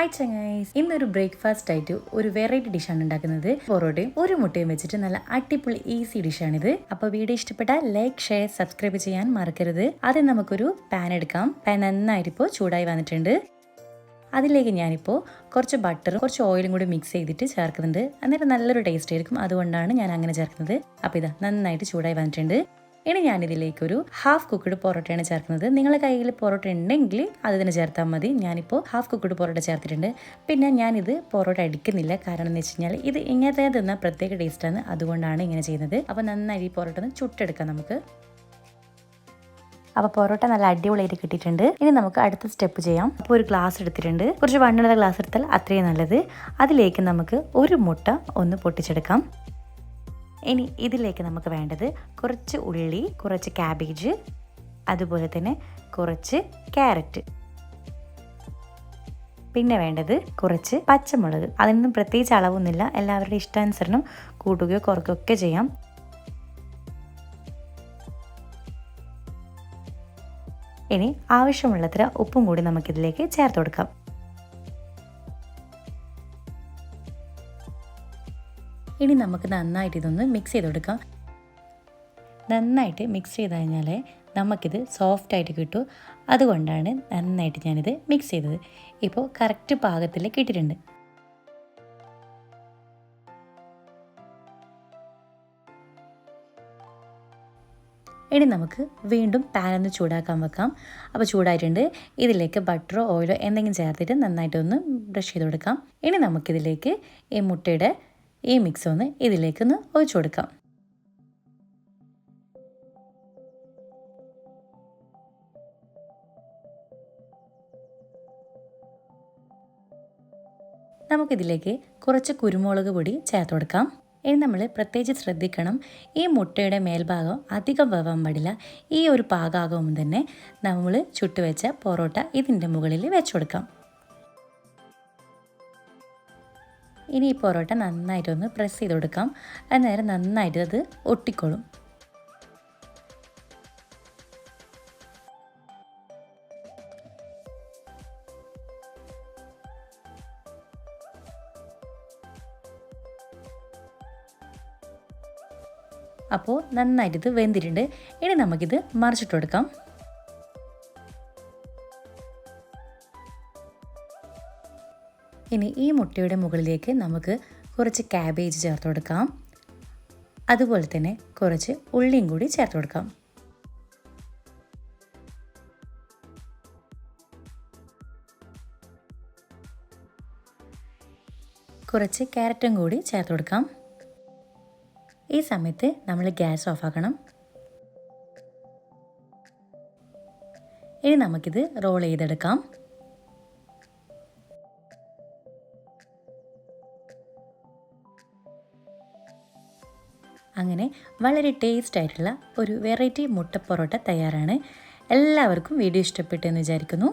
Hi ചങ്ങായിസ്. ഇന്നൊരു breakfast ആയിട്ട് ഒരു വെറൈറ്റി ഡിഷാണ് ഉണ്ടാക്കുന്നത്. പൊറോട്ടയും ഒരു മുട്ടയും വെച്ചിട്ട് നല്ല അടിപൊളി ഈസി ഡിഷാണിത് അപ്പോൾ വീഡിയോ ഇഷ്ടപ്പെട്ടാൽ ലൈക്ക് ഷെയർ സബ്സ്ക്രൈബ് ചെയ്യാൻ മറക്കരുത്. ആദ്യം നമുക്കൊരു പാൻ എടുക്കാം. പാൻ നന്നായിട്ട് ഇപ്പോൾ ചൂടായി വന്നിട്ടുണ്ട്. അതിലേക്ക് ഞാനിപ്പോൾ കുറച്ച് ബട്ടറും കുറച്ച് ഓയിലും കൂടി മിക്സ് ചെയ്തിട്ട് ചേർക്കുന്നുണ്ട്. അന്നേരം നല്ലൊരു ടേസ്റ്റ് ആയിരിക്കും. അതുകൊണ്ടാണ് ഞാൻ അങ്ങനെ ചേർക്കുന്നത്. അപ്പോൾ ഇതാ നന്നായിട്ട് ചൂടായി വന്നിട്ടുണ്ട്. ഇനി ഞാനിതിലേക്കൊരു ഹാഫ് കുക്ക്ഡ് പൊറോട്ടയാണ് ചേർക്കുന്നത്. നിങ്ങളുടെ കയ്യിൽ പൊറോട്ട ഉണ്ടെങ്കിൽ അത് തന്നെ ചേർത്താൽ മതി. ഞാനിപ്പോൾ ഹാഫ് കുക്ക്ഡ് പൊറോട്ട ചേർത്തിട്ടുണ്ട്. പിന്നെ ഞാനിത് പൊറോട്ട അടിക്കുന്നില്ല. കാരണം എന്ന് വെച്ച് കഴിഞ്ഞാൽ ഇത് ഇങ്ങനത്തെ തിന്ന പ്രത്യേക ടേസ്റ്റാണ് അതുകൊണ്ടാണ് ഇങ്ങനെ ചെയ്യുന്നത്. അപ്പോൾ നന്നായി ഈ പൊറോട്ട ഒന്ന് ചുട്ടെടുക്കാം നമുക്ക്. അപ്പോൾ പൊറോട്ട നല്ല അടിപൊളിയായിട്ട് കിട്ടിയിട്ടുണ്ട്. ഇനി നമുക്ക് അടുത്ത സ്റ്റെപ്പ് ചെയ്യാം. അപ്പോൾ ഒരു ഗ്ലാസ് എടുത്തിട്ടുണ്ട്. കുറച്ച് വണ്ണുള്ള ഗ്ലാസ് എടുത്താൽ അത്രയും നല്ലത്. അതിലേക്ക് നമുക്ക് ഒരു മുട്ട ഒന്ന് പൊട്ടിച്ചെടുക്കാം. ഇനി ഇതിലേക്ക് നമുക്ക് വേണ്ടത് കുറച്ച് ഉള്ളി കുറച്ച് ക്യാബേജ് അതുപോലെ തന്നെ കുറച്ച് ക്യാരറ്റ് പിന്നെ വേണ്ടത് കുറച്ച് പച്ചമുളക്. അതിനൊന്നും പ്രത്യേകിച്ച് അളവൊന്നുമില്ല. എല്ലാവരുടെ ഇഷ്ടാനുസരണം കൂട്ടുകയോ കുറയ്ക്കുകയോ ഒക്കെ ചെയ്യാം. ഇനി ആവശ്യമുള്ളത്ര ഉപ്പും കൂടി നമുക്കിതിലേക്ക് ചേർത്ത് കൊടുക്കാം. ഇനി നമുക്ക് നന്നായിട്ട് ഇതൊന്ന് മിക്സ് ചെയ്ത് കൊടുക്കാം നന്നായിട്ട് മിക്സ് ചെയ്ത് കഴിഞ്ഞാൽ നമുക്കിത് സോഫ്റ്റ് ആയിട്ട് കിട്ടും. അതുകൊണ്ടാണ് നന്നായിട്ട് ഞാനിത് മിക്സ് ചെയ്തത്. ഇപ്പോൾ കറക്റ്റ് പാകത്തിൽ കിട്ടിയിട്ടുണ്ട്. ഇനി നമുക്ക് വീണ്ടും പാൻ ഒന്ന് ചൂടാക്കാൻ വെക്കാം. അപ്പോൾ ചൂടായിട്ടുണ്ട്. ഇതിലേക്ക് ബട്ടറോ ഓയിലോ എന്തെങ്കിലും ചേർത്തിട്ട് നന്നായിട്ടൊന്ന് ബ്രഷ് ചെയ്ത് കൊടുക്കാം. ഇനി നമുക്കിതിലേക്ക് ഈ മുട്ടയുടെ ഈ മിക്സ് ഒന്ന് ഇതിലേക്കൊന്ന് ഒഴിച്ചു കൊടുക്കാം. നമുക്കിതിലേക്ക് കുറച്ച് കുരുമുളക് പൊടി ചേർത്ത് കൊടുക്കാം. ഇനി നമ്മൾ പ്രത്യേകിച്ച് ശ്രദ്ധിക്കണം ഈ മുട്ടയുടെ മേൽഭാഗം അധികം വേവാൻ പാടില്ല. ഈ ഒരു പാകാകുമ്പോൾ തന്നെ നമ്മൾ ചുട്ടുവെച്ച പൊറോട്ട ഇതിന്റെ മുകളിൽ വെച്ചു കൊടുക്കാം. ഇനി ഈ പൊറോട്ട നന്നായിട്ടൊന്ന് പ്രസ് ചെയ്ത് കൊടുക്കാം. അന്നേരം നന്നായിട്ട് അത് ഒട്ടിക്കോളും. അപ്പോൾ നന്നായിട്ട് ഇത് വെന്തിട്ടുണ്ട്. ഇനി നമുക്കിത് മറിച്ചിട്ട് കൊടുക്കാം. ഇനി ഈ മുട്ടയുടെ മുകളിലേക്ക് നമുക്ക് കുറച്ച് ക്യാബേജ് ചേർത്ത് കൊടുക്കാം. അതുപോലെ തന്നെ കുറച്ച് ഉള്ളിയും കൂടി ചേർത്ത് കൊടുക്കാം. കുറച്ച് ക്യാരറ്റും കൂടി ചേർത്ത് കൊടുക്കാം. ഈ സമയത്ത് നമ്മൾ ഗ്യാസ് ഓഫാക്കണം ഇനി നമുക്കിത് റോൾ ചെയ്തെടുക്കാം. അങ്ങനെ വളരെ ടേസ്റ്റ് ആയിട്ടുള്ള ഒരു വെറൈറ്റി മുട്ട പൊറോട്ട തയ്യാറാണ്. എല്ലാവർക്കും വീഡിയോ ഇഷ്ടപ്പെട്ടു എന്ന് വിചാരിക്കുന്നു.